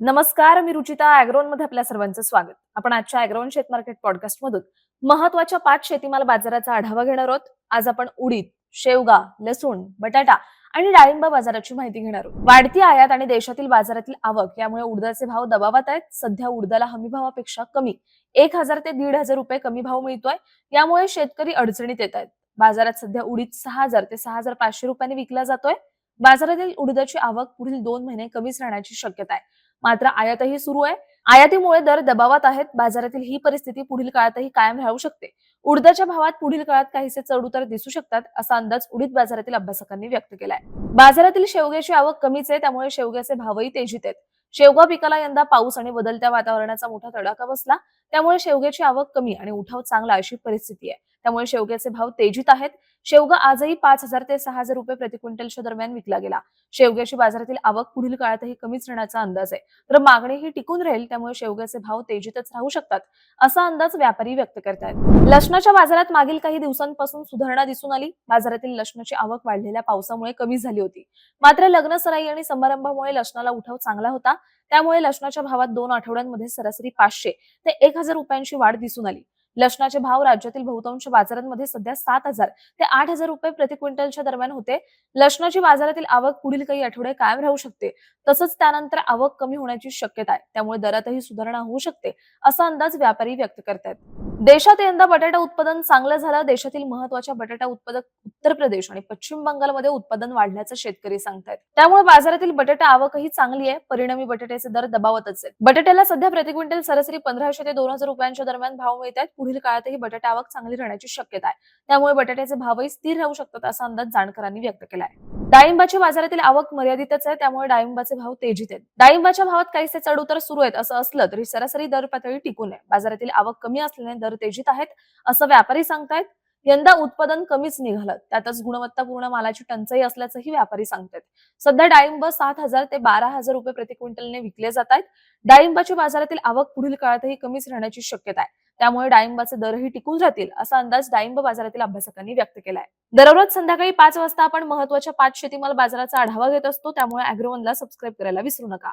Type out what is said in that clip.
नमस्कार मी रुचिता अॅग्रोनमध्ये आपल्या सर्वांचं स्वागत. आपण आजच्या अॅग्रोन शेत मार्केट पॉडकास्ट मधून महत्त्वाच्या पाच शेतीमाल बाजाराचा आढावा घेणार आहोत. आज आपण उडीद शेवगा लसूण बटाटा आणि डाळिंब बाजाराची माहिती घेणार आहोत. वाढती आयात आणि देशातील बाजारातील आवक यामुळे उडदाचे भाव दबावात आहेत. सध्या उडदाला हमी भावापेक्षा कमी एक हजार ते दीड हजार रुपये कमी भाव मिळतोय. यामुळे शेतकरी अडचणीत येत आहेत. बाजारात सध्या उडीद सहा हजार ते सहा हजार पाचशे रुपयांनी विकला जातोय. बाजारातील उडदाची आवक पुढील दोन महिने कमीच राहण्याची शक्यता आहे. मात्र आयातही सुरू आहे. आयातीमुळे दर दबावात आहेत. बाजारातील ही परिस्थिती पुढील काळातही कायम राहू शकते. उडदाच्या भावात पुढील काळात काहीसे चढ उतार दिसू शकतात असा अंदाज उडीद बाजारातील अभ्यासकांनी व्यक्त केलाय. बाजारातील शेवग्याची आवक कमीच आहे त्यामुळे शेवग्याचे भावही तेजीत आहेत. शेवगा पिकाला यंदा पाऊस आणि बदलत्या वातावरणाचा मोठा तडाखा बसला त्यामुळे शेवग्याची आवक कमी आणि उठाव चांगला अशी परिस्थिती आहे. त्यामुळे शेवग्याचे भाव तेजीत आहेत. शेवगा आजही पाच हजार ते सहा हजार रुपये प्रति क्विंटलच्या दरम्यान विकला गेला. शेवग्याची बाजारातील आवक पुढील काळातही कमीच राहण्याचा अंदाज आहे. तर मागणीही टिकून राहील त्यामुळे शेवग्याचे भाव तेजीतच राहू शकतात असा अंदाज व्यापारी व्यक्त करतायत. लसणाच्या बाजारात मागील काही दिवसांपासून सुधारणा दिसून आली. बाजारातील लसणाची आवक वाढलेल्या पावसामुळे कमी झाली होती. मात्र लग्न सराई आणि समारंभामुळे लसणाला उठाव चांगला होता. त्यामुळे लसणाच्या भावात दोन आठवड्यांमध्ये सरासरी पाचशे ते एक हजार रुपयांची वाढ दिसून आली. लसणाचे भाव राज्यातील बहुतांश बाजारांमध्ये सध्या सात हजार ते आठ हजार रुपये प्रति क्विंटलच्या दरम्यान होते. लसणाची बाजारातील आवक पुढील काही आठवडे कायम राहू शकते. तसंच त्यानंतर आवक कमी होण्याची शक्यता आहे. त्यामुळे दरातही सुधारणा होऊ शकते असा अंदाज व्यापारी व्यक्त करतायत. देशात यंदा बटाटा उत्पादन चांगलं झालं. देशातील महत्त्वाच्या बटाटा उत्पादक उत्तर प्रदेश आणि पश्चिम बंगालमध्ये उत्पादन वाढल्याचं शेतकरी सांगतायत. त्यामुळे बाजारातील बटाटा आवकही चांगली आहे. परिणामी बटाट्याचे दर दबावतच आहेत. बटाट्याला सध्या प्रति क्विंटल सरासरी पंधराशे ते दोन हजार रुपयांच्या दरम्यान भाव मिळत आहेत पुढील काळातही बटाटा आवक चांगली राहण्याची शक्यता आहे. त्यामुळे बटाट्याचे भावही स्थिर राहू शकतात असा अंदाज जाणकारांनी व्यक्त केला आहे डाळिंबाच्या बाजारातील आवक मर्यादितच आहे. त्यामुळे डाळिंबाचे भाव तेजीत आहेत. डाळिंबाच्या भावात काहीसे चढउतार सुरू आहेत. असं असलं तरी सरासरी दर पातळी टिकून आहे. बाजारातील आवक कमी असल्याने दर तेजीत आहेत असं व्यापारी सांगतायत. यंदा उत्पादन कमीच निघालं त्यातच गुणवत्तापूर्ण मालाची टंचाई असल्याचंही व्यापारी सांगतात सध्या डाळिंब सात हजार ते बारा हजार रुपये प्रति क्विंटलने विकले जात आहेत डाळिंबाची बाजारातील आवक पुढील काळातही कमीच राहण्याची शक्यता आहे. त्यामुळे डाळिंबाचे दरही टिकून राहतील असा अंदाज डाळिंब बाजारातील अभ्यासकांनी व्यक्त केलाय. दररोज संध्याकाळी पाच वाजता आपण महत्त्वाच्या पाच शेतीमाल बाजाराचा आढावा घेत असतो त्यामुळे अॅग्रोवनला सबस्क्राईब करायला विसरू नका.